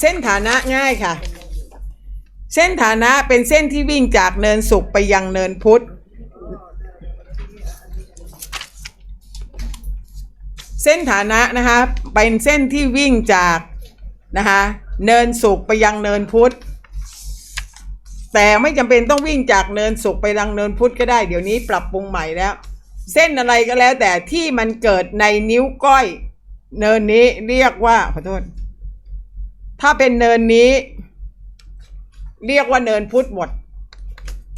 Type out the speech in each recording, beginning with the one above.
เส้นฐานะง่ายค่ะ เส้นฐานะเป็นเส้นที่วิ่งจากเนินสุขไปยังเนินพุทธเส้นฐานะนะคะเป็นเส้นที่วิ่งจากนะคะเนินสุขไปยังเนินพุทธแต่ไม่จำเป็นต้องวิ่งจากเนินสุขไปยังเนินพุทธก็ได้ เดี๋ยวนี้ปรับปรุงใหม่แล้ว เส้นอะไรก็แล้วแต่ที่มันเกิดในนิ้วก้อย เนินนี้เรียกว่าขอโทษ ถ้าเป็นเนินนี้ เรียกว่าเนินพุทธหมด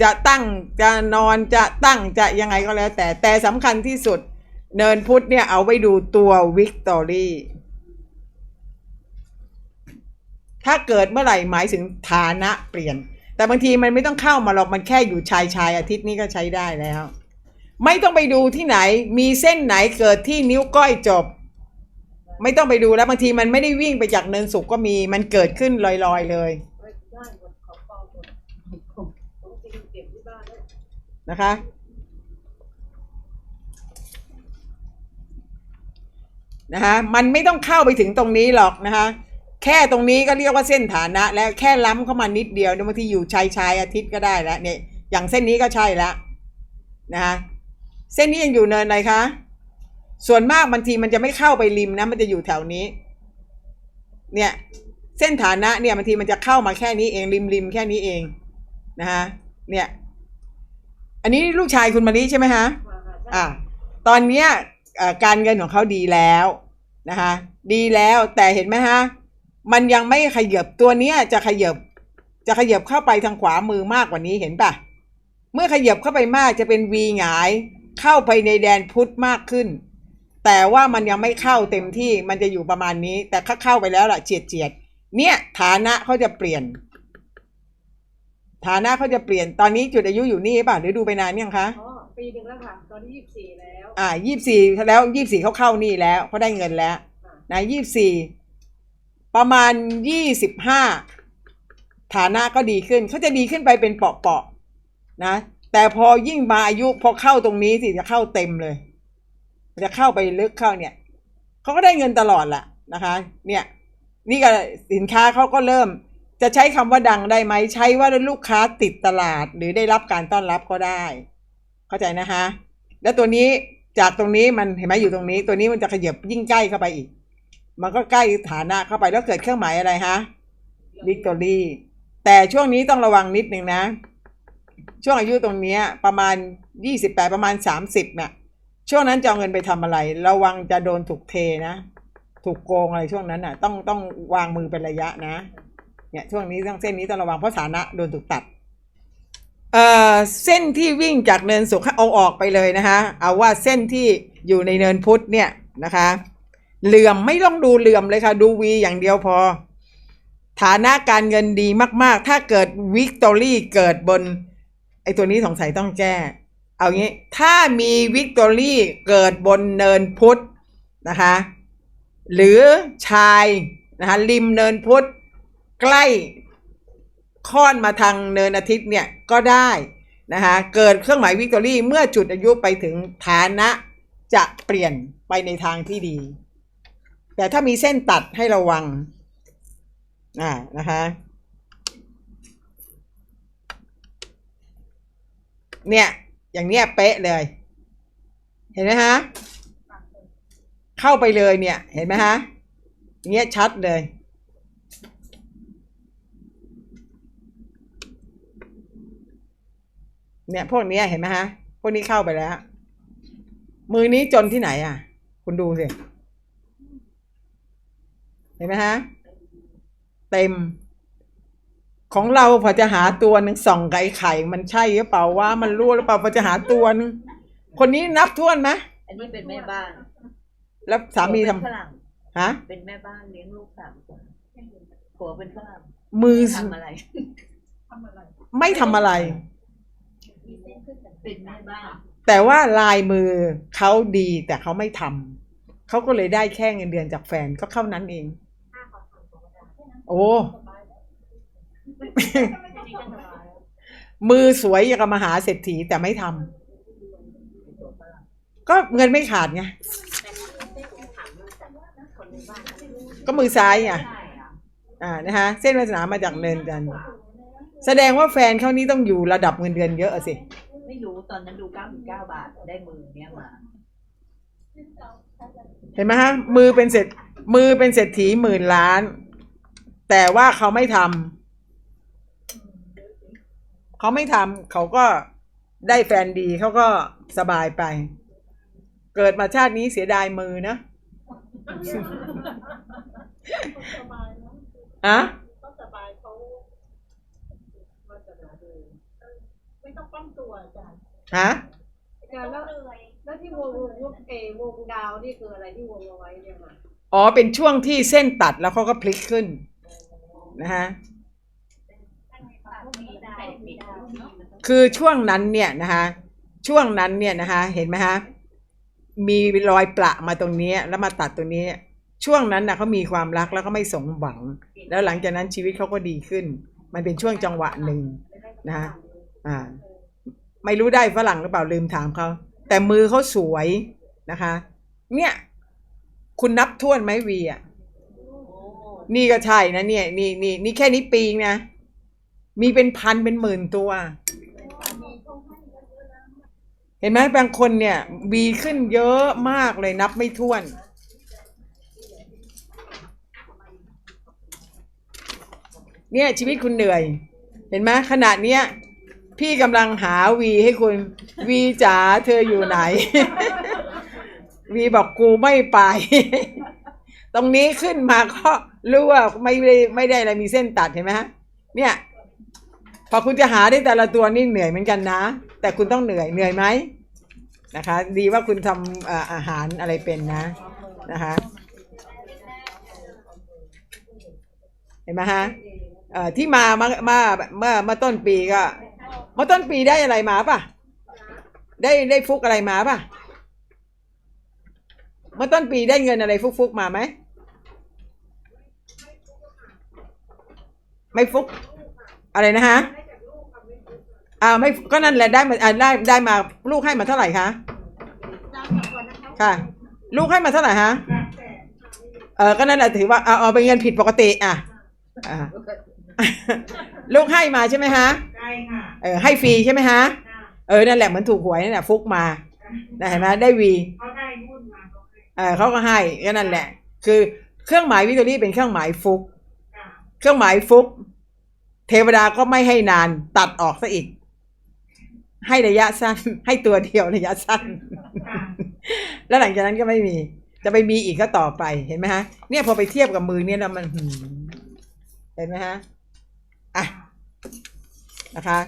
จะตั้งจะนอนจะตั้งจะยังไงก็แล้ว แต่แต่สำคัญที่สุด เนินพุทธเนี่ยเอาไว้ดูตัววิกตอรี่ถ้าเกิดเมื่อไหร่หมายถึงฐานะเปลี่ยน แต่บางทีมันไม่ต้องเข้ามาหรอกมันแค่อยู่ชายชายอาทิตย์นี้ก็ใช้ได้แล้ว ไม่ต้องไปดูที่ไหนมีเส้นไหนเกิดที่นิ้วก้อยจบ ไม่ต้องไปดูแล้วบางทีมันไม่ได้วิ่งไปจากเนินสุกก็มีมันเกิดขึ้นลอยๆเลยเนนะคะ นะคะมันไม่ต้องเข้าไปถึงตรงนี้หรอกนะคะ แค่ตรงนี้ก็เรียกว่าเส้นฐานะ แล้วแค่ล้ำเข้ามานิดเดียวบางทีอยู่ชายชายอาทิตย์ก็ได้แล้วเนี่ยอย่างเส้นนี้ก็ใช่แล้วนะคะเส้นนี้ยังอยู่เนินอะไรคะ ส่วนมากบางทีมันจะไม่เข้าไปริมนะ มันจะอยู่แถวนี้ เนี่ย เส้นฐานะเนี่ยบางทีมันจะเข้ามาแค่นี้เองริมริมๆแค่นี้เองนะคะเนี่ย อันนี้ลูกชายคุณมารีใช่ไหมฮะมาหาได้อะตอนเนี้ยเอ่อการเงินของเขาดีแล้วนะคะดีแล้วแต่เห็นไหมฮะมันยังไม่ขยับตัวเนี้ยจะขยับจะขยับเข้าไปทางขวามือมากกว่านี้เห็นปะเมื่อขยับเข้าไปมากจะเป็นวีหงายเข้าไปในแดนพุทธมากขึ้น แต่ว่ามันยังไม่เข้าเต็มที่มันจะอยู่ประมาณนี้ แต่ถ้าเข้าไปแล้วล่ะเฉียดเฉียดๆเนี่ยฐานะเขาจะเปลี่ยน ฐานะเขาจะเปลี่ยนตอนนี้จุดอายุอยู่นี่ป่ะหรือดูไปนานยังคะอ๋อปีหนึ่งแล้วค่ะตอนนี้ยี่สิบสี่แล้ว อ่ายี่สี่แล้วยี่สี่เขาเข้านี่แล้วเขาได้เงินแล้วนะยี่สี่ประมาณยี่สิบห้าฐานะก็ดีขึ้นเขาจะดีขึ้นไปเป็นเปาะๆนะ แต่พอยิ่งมาอายุพอเข้าตรงนี้สิจะเข้าเต็มเลย จะเข้าไปลึกเข้าเนี่ยเขาก็ได้เงินตลอดแหละนะคะ เนี่ยนี่ก็สินค้าเขาก็เริ่มจะใช้คำว่าดังได้ไหมใช้ว่าลูกค้าติดตลาดหรือได้รับการต้อนรับก็ได้ เข้าใจนะคะ แล้วตัวนี้จากตรงนี้มันเห็นไหมอยู่ตรงนี้ ตัวนี้มันจะขยับยิ่งใกล้เข้าไปอีก มันก็ใกล้ฐานะเข้าไปแล้วเกิดเครื่องหมายอะไรฮะวิกตอรี่แต่ช่วงนี้ต้องระวังนิดนึงนะ ช่วงอายุตรงนี้ประมาณยี่สิบแปดประมาณสามสิบเนี่ย ช่วงนั้นจะเอาเงินไปทำอะไร ระวังจะโดนถูกเทนะ ถูกโกงอะไรช่วงนั้นน่ะ ต้องต้องวางมือเป็นระยะนะ เนี่ยช่วงนี้ต้องเส้นนี้ต้องระวังเพราะฐานะโดนถูกตัดเอ่อเส้นที่วิ่งจากเนินสุขเอาออกไปเลยนะคะ เอาว่าเส้นที่อยู่ในเนินพุทธเนี่ยนะคะ เหลื่อมไม่ต้องดูเหลื่อมเลยค่ะ ดูวีอย่างเดียวพอ ฐานะการเงินดีมาก ๆ ถ้าเกิดวิกตอรี่เกิดบนไอตัวนี้สงสัยต้องแก้ เอางี้ถ้ามีวิกตอรี่เกิดบนเนินพุทธนะคะหรือชายนะคะริมเนินพุทธใกล้ค่อนมาทางเนินอาทิตย์เนี่ยก็ได้นะคะเกิดเครื่องหมายวิกตอรี่เมื่อจุดอายุไปถึงฐานะจะเปลี่ยนไปในทางที่ดี แต่ถ้ามีเส้นตัดให้ระวังอ่านะคะเนี่ย อย่างเนี้ยเป๊ะเลย เห็นไหมฮะ เข้าไปเลยเนี่ย เห็นไหมฮะอย่างเงี้ยชัดเลย เนี่ยพวกนี้เห็นไหมฮะ พวกนี้เข้าไปแล้ว มือนี้จนที่ไหนอะ คุณดูสิ เห็นไหมฮะ เต็ม ของเราพอจะหาตัวหนึ่งส่องไก่ไข่ มันใช่หรือเปล่าว่ามันรั่วหรือเปล่าพอจะหาตัวหนึงคนนี้นับท้วนไหมอันนี้เป็นแม่บ้านแล้วสามีทผัวเป็นฝรั่งำฮะ เป็นแม่บ้านเลี้ยงลูกสามคนผัวเป็นฝรั่งมือทำอะไรทำอะไร ไม่ทำอะไร เป็นแม่บ้าน แต่ว่าลายมือเขาดีแต่เขาไม่ทำเขาก็เลยได้แค่เงินเดือนจากแฟนก็เข้านั้นเอง โอ้ มือสวยอย่างกับมหาเศรษฐีแต่ไม่ทำก็เงินไม่ขาดไงก็มือซ้ายไงอ่านะคะเส้นวาสนามาจากเนินจันทร์แสดงว่าแฟนเขานี้ต้องอยู่ระดับเงินเดือนเยอะอะสิ ไม่รู้ตอนนั้นดูเก้าสิบเก้าบาทได้มือเนี้ยมา เห็นไหมฮะ มือเป็นเศรษมือเป็นเศรษฐีหมื่นล้าน แต่ว่าเขาไม่ทำ เขาไม่ทำเขาก็ได้แฟนดีเขาก็สบายไป เกิดมาชาตินี้เสียดายมือนะสบายนะอะก็สบายเขามาจากไหนเลยไม่ต้องป้องตัวอาจารย์ฮะอาจารย์แล้วแล้วที่วงวงเอวงดาวนี่คืออะไรที่วงเอาไว้เนี่ยมาอ๋อเป็นช่วงที่เส้นตัดแล้วเขาก็พลิกขึ้นนะฮะ คือช่วงนั้นเนี่ยนะคะช่วงนั้นเนี่ยนะคะเห็นไหมฮะมีรอยประมาตรงนี้แล้วมาตัดตรงนี้ ช่วงนั้นนะเขามีความรักแล้วก็ไม่สมหวัง แล้วหลังจากนั้นชีวิตเขาก็ดีขึ้น มันเป็นช่วงจังหวะหนึ่งนะฮะอ่า ไม่รู้ได้ฝรั่งหรือเปล่าลืมถามเขาแต่มือเขาสวยนะคะ เนี่ย คุณนับท้วนไหมวีอะนี่ก็ใช่นะเนี่ย นี่นี่นี่แค่นี้ปีงนะ มีเป็นพันเป็นหมื่นตัว เห็นไหมบางคนเนี่ยบีขึ้นเยอะมากเลยนับไม่ถ้วน เนี่ยชีวิตคุณเหนื่อย เห็นไหมขนาดเนี้ยพี่กำลังหาวีให้คุณ วีจ๋าเธออยู่ไหน วีบอกกูไม่ไป ตรงนี้ขึ้นมาก็รู้ว่าไม่ได้ไม่ได้อะไรมีเส้นตัดเห็นไหมฮะเนี่ย พอคุณจะหาได้แต่ละตัวนี่เหนื่อยเหมือนกันนะ แต่คุณต้องเหนื่อยเหนื่อยไหมนะคะ ดีว่าคุณทำอาหารอะไรเป็นนะนะคะเห็นไหมฮะที่มามามาเมื่อเมื่อต้นปีก็เมื่อต้นปีได้อะไรมาป่ะ ได้ได้ฟุกอะไรมาป่ะ เมื่อต้นปีได้เงินอะไรฟุกฟุกมาไหมไม่ฟุกอะไรนะฮะ อ่าไม่ก็นั่นแหละได้มาอ่าได้ได้มาลูกให้มาเท่าไหร่คะดาวกับก่อนนะคะค่ะ ลูกให้มาเท่าไหร่ฮะเออก็นั่นแหละถือว่าเอาเอาเป็นเงินผิดปกติอะอ่าลูกให้มาใช่ไหมฮะได้ค่ะเออให้ฟรีใช่ไหมฮะเออนั่นแหละเหมือนถูกหวยนั่นแหละฟุกมานะเห็นไหมได้วีเขาได้หุ้นมาเขาให้เออเขาก็ให้ก็นั่นแหละ คือเครื่องหมายวิกตอรี่เป็นเครื่องหมายฟุกค่ะเครื่องหมายฟุก เทวดาก็ไม่ให้นานตัดออกซะอีก ให้ระยะสั้น ให้ตัวเดียวระยะสั้นค่ะแล้วหลังจากนั้นก็ไม่มี จะไปมีอีกก็ต่อไปเห็นไหมฮะ เนี่ยพอไปเทียบกับมือเนี่ยแล้วมันหืมเห็นไหมฮะอะนะคะ